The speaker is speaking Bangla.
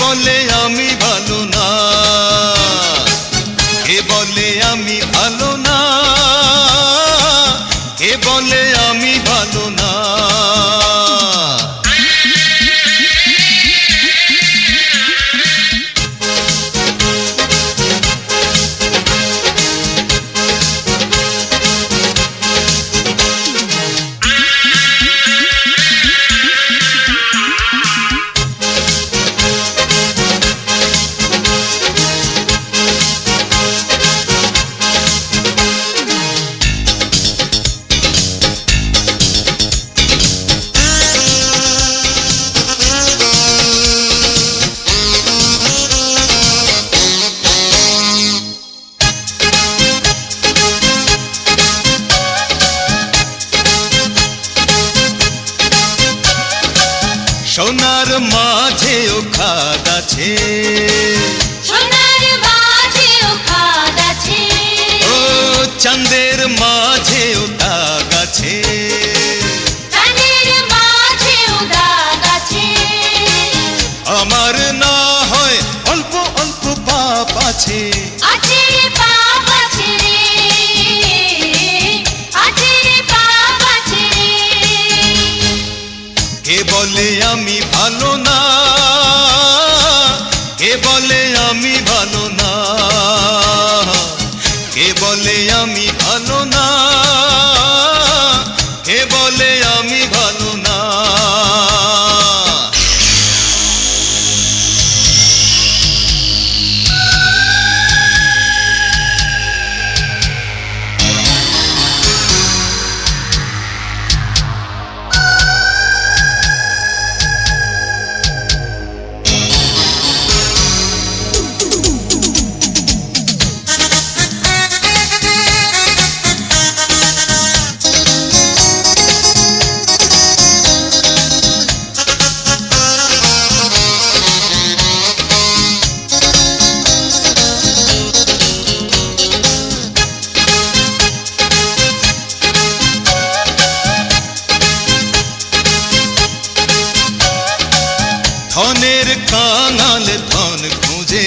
বলে আমি ভালো না। সোনার মাঝেও খাদ আছে। সোনার মাঝেও খাদ আছে। ও চাঁদের মাঝেও দাগ আছে। মাঝেও দাগ আছে। আমার না হয় অল্প অল্প পাপ আছে। আছে পাপ বলে আমি ভালো না। কে বলে আমি ভালো না? কে বলে আমি ভালো না? ধনের কাঙাল ধন খুঁজে।